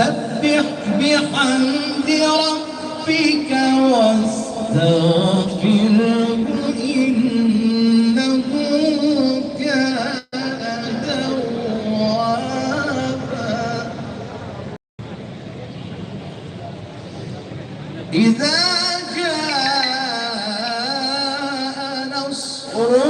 فسبح بحمد ربك واستغفره إنه كان توابا. إذا جاء نصر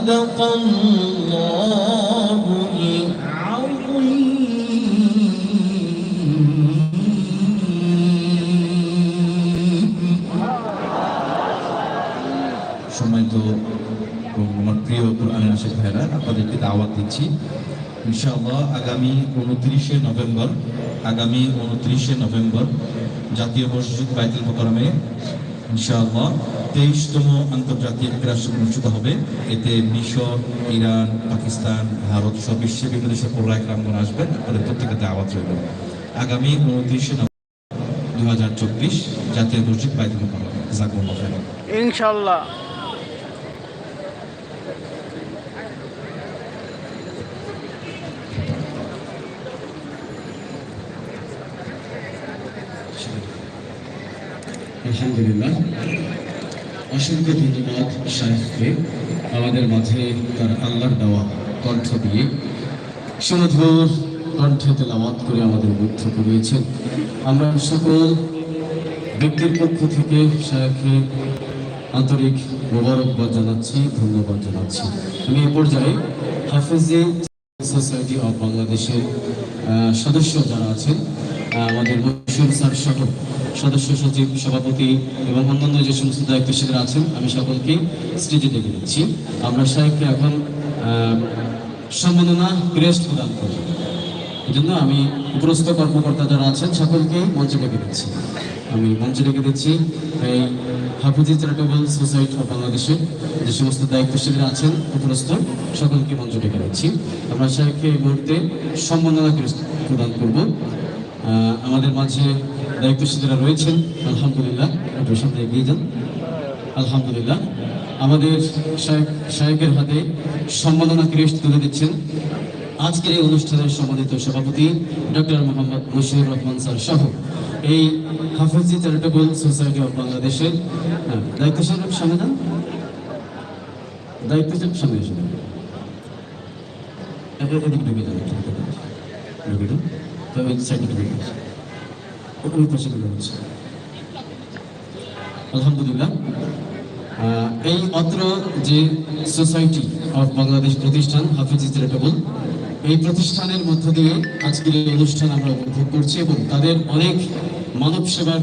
صدق الله العظيم সম্মানিত এবং আমার প্রিয় কোরআনের আশেখ ভাইরা আপনাদেরকে দাওয়াত দিচ্ছি ইনশাআল্লাহ আগামী উনত্রিশে নভেম্বর আগামী উনত্রিশে নভেম্বর জাতীয় মসজিদ বাইতুল মোকরমে ইনশাআল্লাহ। তেইশতম আন্তর্জাতিক ক্রীড়া অনুষ্ঠিত হবে। এতে মিশর, ইরান, পাকিস্তান, ভারত সব বিশ্বের বিভিন্ন দেশের পৌরা একরামগণ আসবেন। আপনাদের প্রত্যেকের আওয়াজ রইল। আগামী উনত্রিশে নভেম্বর দু হাজার চব্বিশ জাতীয় মসজিদ বাইতুল মোকরমে আলহামদুলিল্লাহ। অসংখ্য ধন্যবাদ শাহেখকে আমাদের মাঝে তার আল্লাহর দেওয়া কণ্ঠ দিয়ে সুমধুর কণ্ঠে তেলাওয়াত করে আমাদের মুগ্ধ করিয়েছেন। আমরা সকল ব্যক্তির পক্ষ থেকে সাহেবকে আন্তরিক মোবারকবাদ জানাচ্ছি, ধন্যবাদ জানাচ্ছি। আমি এ পর্যায়ে হাফেজি সোসাইটি অফ বাংলাদেশের সদস্য যারা আছেন আমাদের মশিউর সহ সদস্য, সচিব, সভাপতি এবং অন্যান্য যে সমস্ত দায়িত্বশীলরা আছেন, আমি সকলকে স্টেজে ডেকে দিচ্ছি। আমরা সাহেবকে এখন সম্মাননা ক্রেস্ট প্রদান করি জন্য আমি উপরস্থ কর্মকর্তা যারা আছেন, সকলকে মঞ্চে ডেকে দিচ্ছি। আমি মঞ্চে ডেকে দিচ্ছি এই হাফিজি চ্যারিটেবল সোসাইটি অফ বাংলাদেশের যে সমস্ত দায়িত্বশীলরা আছেন উপরস্থ সকলকে মঞ্চে ডেকে দিচ্ছি। আমরা সাহেবকে এই মুহূর্তে সম্মাননা প্রদান করব। আমাদের মাঝে দায়িত্বশীলরা রয়েছেন। আলহামদুলিল্লাহ, একটু সামনে এগিয়ে যান। আলহামদুলিল্লাহ, আমাদের শায়েক, শায়েকের হাতে সম্মাননা ক্রেস্ট তুলে দিচ্ছেন। আজকের এই অনুষ্ঠানের সম্মানিত সভাপতি ডক্টর মোহাম্মদ মশিউর রহমান স্যার সহ এই হাফিজি চ্যারিটেবল সোসাইটি অফ বাংলাদেশের দায়িত্বশীল সামনে যান। দায়িত্বশীল সামনে এসে ঢুকে যান। ঢুকে যান। আলহামদুলিল্লাহ এই অত্র যে সোসাইটি অফ বাংলাদেশ প্রতিষ্ঠান হাফিজ চ্যারিটেবল এই প্রতিষ্ঠানের মধ্য দিয়ে আজকের এই অনুষ্ঠান আমরা উপভোগ করছি এবং তাদের অনেক মানব সেবার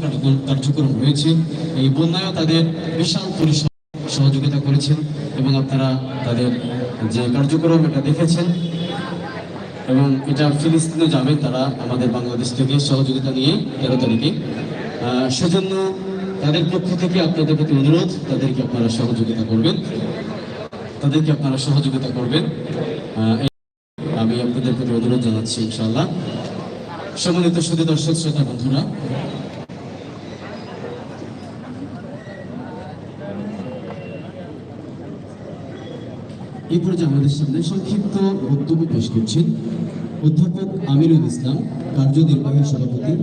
কার্যক্রম- রয়েছে। এই বন্যায়ও তাদের বিশাল পরিসর সহযোগিতা করেছেন এবং আপনারা তাদের যে কার্যক্রম এটা দেখেছেন। এবং এটা ফিলিস্তিনে যাবে, তারা আমাদের বাংলাদেশ থেকে সহযোগিতা নিয়ে তেরো তারিখে। সেজন্য তাদের পক্ষ থেকে আপনাদের প্রতি অনুরোধ, তাদেরকে আপনারা সহযোগিতা করবেন। তাদেরকে আপনারা সহযোগিতা করবেন। আমি আপনাদের প্রতি অনুরোধ জানাচ্ছি ইনশাল্লাহ সম্মানিত সুদী দর্শক, শ্রোতা বন্ধুরা এই যে আমাদের সামনে সংক্ষিপ্ত বক্তব্য পেশ করছেন অধ্যাপক আমিরুল ইসলাম কার্যনির্বাহী সভাপতি